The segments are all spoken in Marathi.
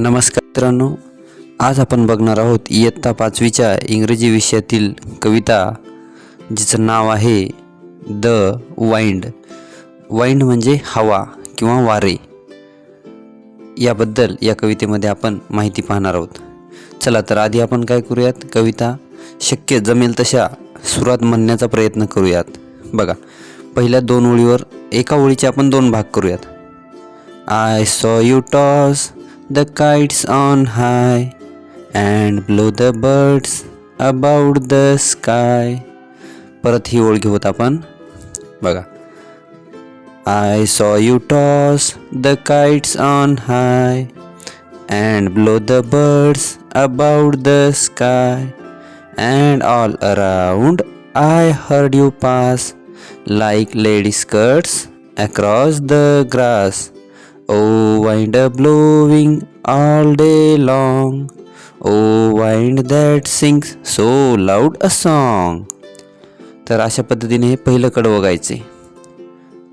नमस्कार मित्रांनो आज आपण बघणार आहोत इयत्ता पाचवीच्या इंग्रजी विषयातील कविता जिचं नाव आहे द वाइंड. वाइंड म्हणजे हवा किंवा वारे. याबद्दल या कवितेमध्ये आपण माहिती पाहणार आहोत. चला तर आधी आपण काय करूयात? कविता शक्य जमेल तशा सुरात म्हणण्याचा प्रयत्न करूयात. बघा पहिल्या दोन ओळीवर एका ओळीचे आपण दोन भाग करूयात. I saw you toss the kites on high and blow the birds about the sky. परत ही ओळ घेऊत आपण बघा I saw you toss the kites on high and blow the birds about the sky and all around I heard you pass like lady skirts across the grass. Oh, wind blowing all day long. Oh, wind that sings so loud a song. तर अशा पद्धतीने हे पहिलं कडवं गायचे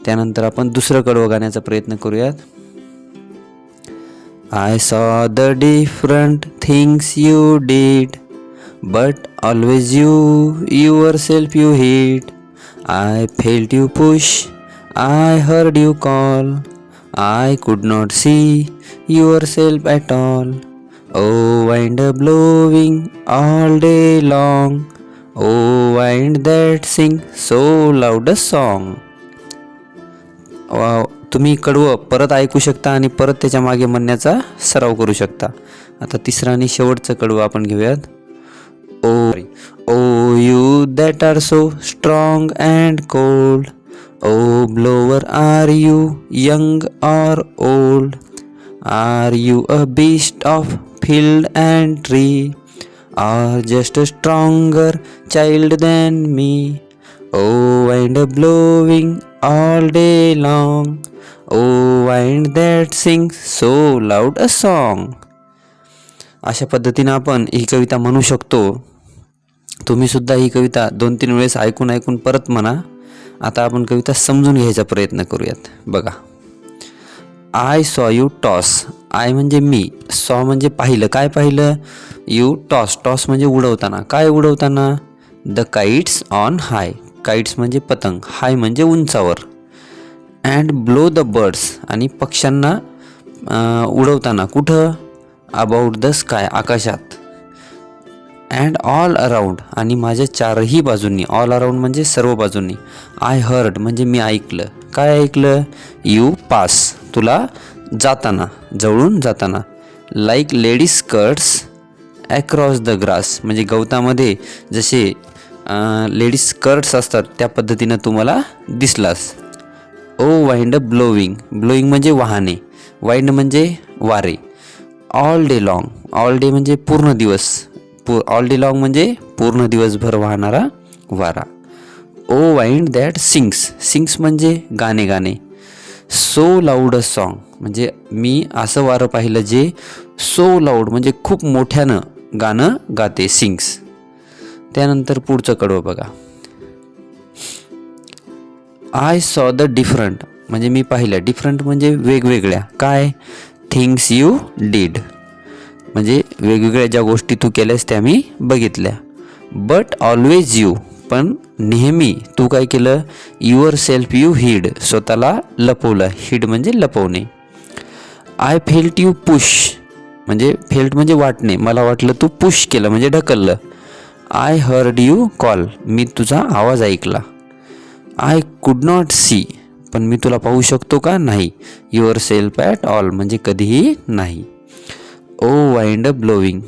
त्यानंतर आपण दुसरं कडवं गाण्याचा प्रयत्न करूयात I saw the different things you did but always you yourself you hid I felt you push I heard you call I could not see yourself at all. Oh, wind a blowing all day long. Oh, wind that sing so loud a song. वा- तुम्ही कडवं परत ऐकू शकता आणि परत त्याच्यामागे म्हणण्याचा सराव करू शकता आता तिसरं आणि शेवटचं कडवं आपण घेऊयात O O you that are so strong and cold O blower are you young or old are you a beast of field and tree are just a stronger child than me. Oh, wind a blowing all day long. Oh, wind that sings so loud a song. अशा पद्धतीनं आपण ही कविता म्हणू शकतो तुम्ही सुद्धा ही कविता दोन तीन वेळेस ऐकून ऐकून परत म्हणा आता आपण कविता समजून घ्यायचा प्रयत्न करूयात. बघा. I saw you toss I म्हणजे मी. सॉ म्हणजे पाहिलं. काय पाहिलं? यू टॉस टॉस म्हणजे उडवताना. काय उडवताना? द काईट्स ऑन हाय काईट्स म्हणजे पतंग. हाय म्हणजे उंचावर. अँड ब्लो द बर्ड्स आणि पक्ष्यांना उडवताना. कुठं? अबाउट द स्काय आकाशात. अँड ऑल अराऊंड आणि माझ्या चारही बाजूंनी ऑल अराऊंड म्हणजे सर्व बाजूंनी आय हर्ड म्हणजे मी ऐकलं. काय ऐकलं? यू पास तुला जाताना जवळून जाताना. Like ladies skirts across the grass म्हणजे गवतामध्ये जसे लेडीज स्कर्ट्स असतात त्या पद्धतीनं तुम्हाला दिसलास. ओ वाइंड ब्लोविंग ब्लोईंग म्हणजे वाहने वाइंड म्हणजे वारे. All day long all day म्हणजे पूर्ण दिवस. पू ऑल डे लाँग म्हणजे पूर्ण दिवसभर वाहणारा वारा. O wind that sings sings म्हणजे गाणे गाणे. सो लाऊड अ सॉन्ग म्हणजे मी असं वारं पाहिलं जे सो लाऊड म्हणजे खूप मोठ्यानं गाणं गाते सिंग्स त्यानंतर पुढचं कडवं बघा. आय सॉ द डिफरंट म्हणजे मी पाहिलं. डिफरंट म्हणजे वेगवेगळ्या. काय? थिंग्स यू डीड म्हणजे वेगवेगळ्या ज्या गोष्टी तू केल्यास त्या मी बघितल्या. बट ऑलवेज यू पण नेहमी तू काय केलं? युअर सेल्फ यू हिड स्वतःला लपवलं. हिड म्हणजे लपवणे. आय फेल्ट यू पुश म्हणजे फेल्ट म्हणजे वाटणे. मला वाटलं तू पुश केलं म्हणजे ढकललं. आय हर्ड यू कॉल मी तुझा आवाज ऐकला. आय कुड नॉट सी पण मी तुला पाहू शकतो का? नाही. युअर सेल्फ ॲट ऑल म्हणजे कधीही नाही. ओ वाइंड ब्लोविंग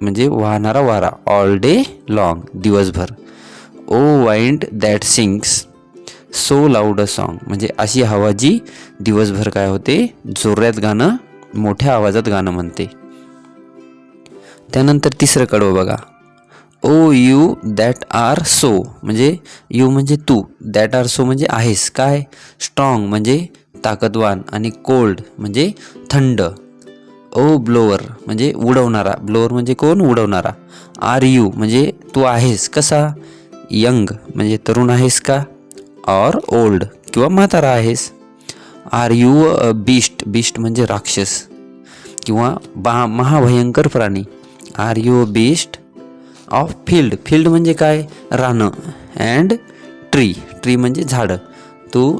म्हणजे वाहणारा वारा. ऑल डे लाँग दिवसभर. O wind that sings so loud a song म्हणजे अशी हवा जी दिवसभर काय होते? जोरात गाणं मोठ्या आवाजात गाणं म्हणते. त्यानंतर तिसरं कडवं बघा. O you that are so म्हणजे यू म्हणजे तू. दॅट आर सो म्हणजे आहेस. काय? स्ट्रॉंग म्हणजे ताकदवान आणि कोल्ड म्हणजे थंड. ओ ब्लोअर म्हणजे उडवणारा. ब्लोअर म्हणजे कोण? उडवणारा. आर यू म्हणजे तू आहेस कसा? यंग म्हणजे तरुण आहेस का? ऑर ओल्ड किंवा म्हातारा आहेस. Are you a beast. Beast म्हणजे राक्षस किंवा बा महाभयंकर प्राणी. Are you best of field. Field म्हणजे काय? रानं. And tree. ट्री म्हणजे झाडं. तू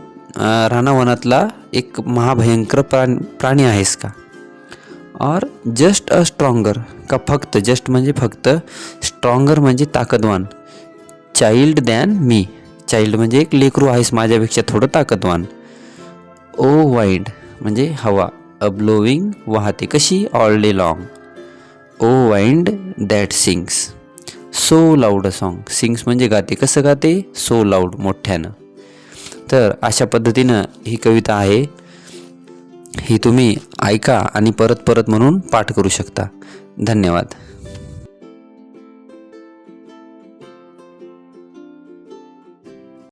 रानावनातला एक महाभयंकर प्राण प्राणी आहेस का? और जस्ट अ स्ट्रॉंगर का फक्त जस्ट म्हणजे फक्त स्ट्रॉंगर म्हणजे ताकदवान चाइल्ड दॅन मी चाइल्ड म्हणजे एक लेकरू आहेस माझ्यापेक्षा थोडं ताकदवान ओ वाईंड म्हणजे हवा अ ब्लोविंग वाहते कशी all day long O wind that sings so loud a song sings म्हणजे गाते कसं गाते सो लाऊड मोठ्यानं तर अशा पद्धतीनं ही कविता आहे ही तुम्ही ऐका आणि परत परत म्हणून पाठ करू शकता. धन्यवाद.